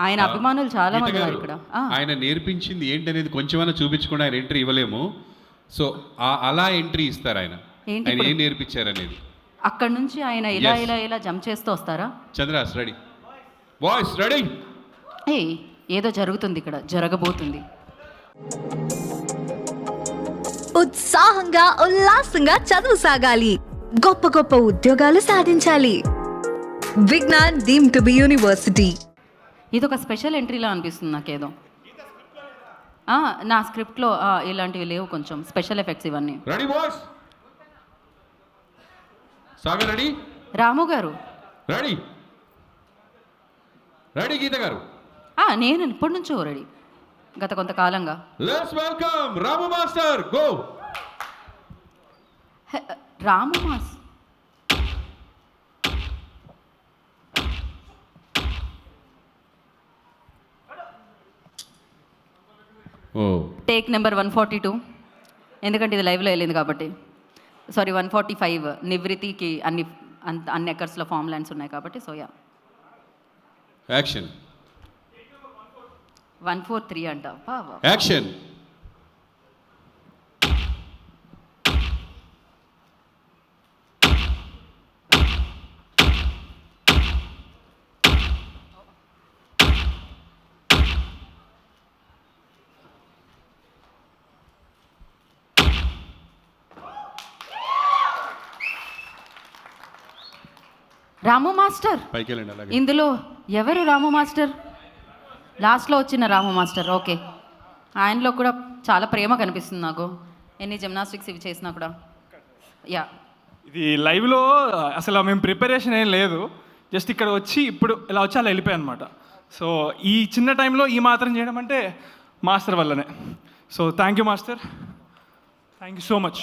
ఆయన అభిమానులు చాలా మంది ఉన్నారు ఇక్కడ. ఆ, ఆయన నేర్పించింది ఏంటనేది కొంచెమైనా చూపించకుండా ఆయన ఎంట్రీ ఇవ్వలేము. సో ఆ- అలా ఎంట్రీ ఇస్తారు ఆయన. ఏంటి ఆయన? ఏం నేర్పించారు అనేది అక్కడ నుంచి ఆయన ఇలా Yes. ఇలా ఇలా జంప్ చేస్తూ వస్తారా? చంద్రాస్ రెడీ వాయిస్ రెడీ ఏ ఏదో జరుగుతుంది ఇక్కడ జరగబోతుంది. ఉత్సాహంగా ఉల్లాసంగా చదువు సాగాలి. గొప్ప గొప్ప ఉద్యోగాలు సాధించాలి. Vignan deemed to be university. ఇది ఒక స్పెషల్ ఎంట్రీలా అనిపిస్తుంది నాకేదో. ఆ, నా స్క్రిప్ట్లో ఇలాంటివి లేవు కొంచెం స్పెషల్ ఎఫెక్ట్స్ ఇవన్నీ. Ready voice Sagar ready? Ramu గారు. రెడీ రెడీ గీత గారు? ఆ, నేను ఇప్పటి నుంచో రెడీ. గత కొంతకాలంగా. Let's welcome Ramu master. Go hey, Ramu mass take number one forty two ఎందుకంటే ఇది లైవ్లో వెళ్ళింది కాబట్టి. సారీ వన్ ఫార్టీ ఫైవ్ నివృత్తికి అన్ని అంత అన్ని ఎకర్స్లో ఫామ్ ల్యాండ్స్ ఉన్నాయి కాబట్టి so ya action one four three అంట. Action Ramu master. పైకి వెళ్ళండి అలాగే. ఇందులో ఎవరు రాము మాస్టర్? లాస్ట్లో వచ్చిన రాము మాస్టర్ ఓకే. ఆయనలో కూడా చాలా ప్రేమ కనిపిస్తుంది నాకు. ఎన్ని జిమ్నాస్టిక్స్ ఇవి చేసినా కూడా. యా. ఇది లైవ్లో అసలు మేము ప్రిపరేషన్ ఏం లేదు. జస్ట్ ఇక్కడ వచ్చి ఇప్పుడు ఇలా వచ్చి అలా వెళ్ళిపోయాయి అనమాట సో ఈ చిన్న టైంలో ఈ మాత్రం చేయడం అంటే మాస్టర్ వల్లనే. So thank you master. Thank you so much